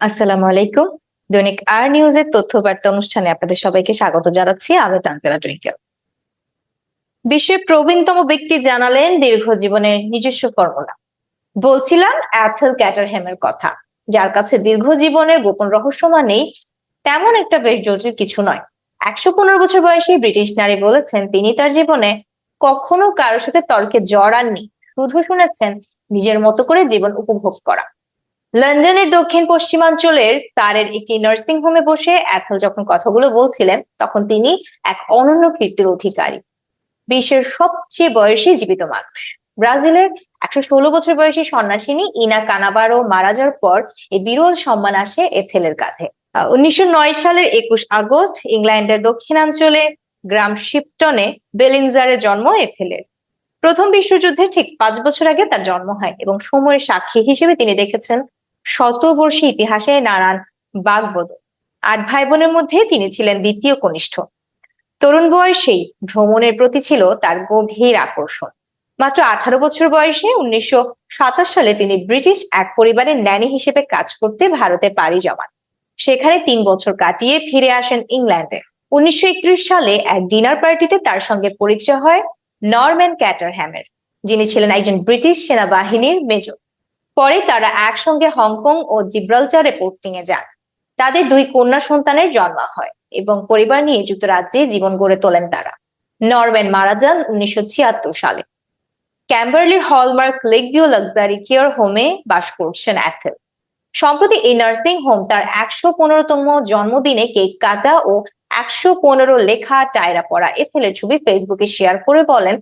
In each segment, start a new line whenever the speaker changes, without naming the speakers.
আসসালামু আলাইকুম। দৈনিক আর নিউজের তথ্য বার্তা অনুষ্ঠানে আপনাদের সবাইকে স্বাগত জানাচ্ছি আমি বিশ্বের প্রবীণতম ব্যক্তি জানালেন দীর্ঘ জীবনের নিজস্ব ফর্মুলা। বলছিলাম অ্যাথেল ক্যাটারহ্যামের কথা, যার কাছে দীর্ঘ জীবনের গোপন রহস্য মানেই তেমন একটা বেশ জটিল কিছু নয়। একশো পনেরো বছর বয়সী ব্রিটিশ নারী বলেছেন, তিনি তার জীবনে কখনো কারোর সাথে তর্কে জড়াননি, শুধু শুনেছেন নিজের মতো করে জীবন উপভোগ করা। লন্ডনের দক্ষিণ পশ্চিমাঞ্চলের তারের একটি নার্সিং হোমে বসে অ্যাথল যখন কথাগুলো বলছিলেন, তখন তিনি এক অনন্য কীর্তির অধিকারী। বিশ্বের সবচেয়ে বয়সী জীবিত মানুষ। ব্রাজিলের একশো ষোলো বছর বয়সী সন্ন্যাসিনী ইনা কানাবারো মারা যাওয়ার পর এই বিরল সম্মান আসে এথেলের কাঁধে। উনিশশো নয় সালের একুশ আগস্ট ইংল্যান্ডের দক্ষিণাঞ্চলে গ্রাম শিপটনে বেলিংজারে জন্ম এথেলের প্রথম বিশ্বযুদ্ধের ঠিক পাঁচ বছর আগে তার জন্ম হয় এবং সময়ের সাক্ষী হিসেবে তিনি দেখেছেন শতবর্ষী ইতিহাসে নানান বাগবদল। আট ভাই বোনের মধ্যে তিনি ছিলেন দ্বিতীয় কনিষ্ঠ। তরুণ বয়সেই ভ্রমণের প্রতি ছিল তার গভীর আকর্ষণ। মাত্র আঠারো বছর বয়সে উনিশশো সাতাশ সালে তিনি ব্রিটিশ এক পরিবারের ন্যানি হিসেবে কাজ করতে ভারতে পাড়ি জমান। সেখানে তিন বছর কাটিয়ে ফিরে আসেন ইংল্যান্ডে। উনিশশো একত্রিশ সালে এক ডিনার পার্টিতে তার সঙ্গে পরিচয় হয় নরম্যান ক্যাটারহ্যামের, যিনি ছিলেন একজন ব্রিটিশ সেনাবাহিনীর মেজর। পরে তারা একসঙ্গে হংকং ও জিব্রালটারে পোস্টিং এ যান। তাদের দুই কন্যা সন্তানের জন্ম হয় এবং পরিবার নিয়ে যুক্তরাজ্যে জীবন গড়ে তোলেন তারা। নরম্যান মারা যান উনিশশো ছিয়াত্তর সালে। ক্যাম্বারলির হলমার্ক লেকভিউ লাক্সারি কেয়ার হোমে বাস করছেন অ্যাথেল। সম্প্রতি এই নার্সিং হোম তার একশো পনেরোতম জন্মদিনে কেক কাটা ও একশো পনেরো লেখা টায়রা পড়া এথেলের ছবি ফেসবুকে শেয়ার করে বলেন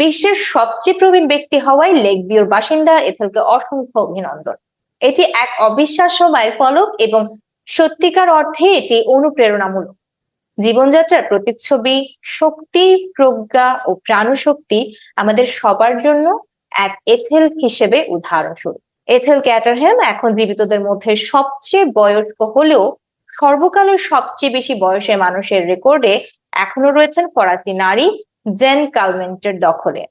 বিশ্বের সবচেয়ে প্রবীণ ব্যক্তি হওয়ায় লেক ভিউর বাসিন্দা এথেলকে অসংখ্য অভিনন্দন। এটি এক অবিশ্বাস্য ফলক এবং সত্যিকার অর্থে এটি অনুপ্রেরণামূলক। জীবনযাত্রার প্রতিচ্ছবি, শক্তি, প্রজ্ঞা ও প্রাণশক্তি আমাদের সবার জন্য এক এথেল হিসেবে উদাহরণস্বরূপ। এথেল ক্যাটারহ্যাম এখন জীবিতদের মধ্যে সবচেয়ে বয়স্ক হলেও সর্বকালের সবচেয়ে বেশি বয়সের মানুষের রেকর্ডে এখনও রয়েছেন ফরাসি নারী জেন কালমেন্টের দখলে।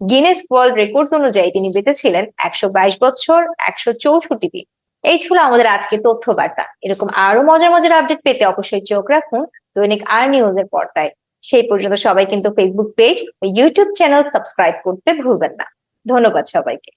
গিনেস ওয়ার্ল্ড রেকর্ডস অনুযায়ী তিনি বেঁচেছিলেন একশো বাইশ বছর, একশো চৌষট্টি দিন এই ছিল আমাদের আজকের তথ্য বার্তা এরকম আরও মজার মজার আপডেট পেতে অবশ্যই চোখ রাখুন দৈনিক আর নিউজের পর্দায়। সেই পর্যন্ত সবাই কিন্তু Facebook page YouTube channel subscribe করতে ভুলবেন না। ধন্যবাদ সবাইকে।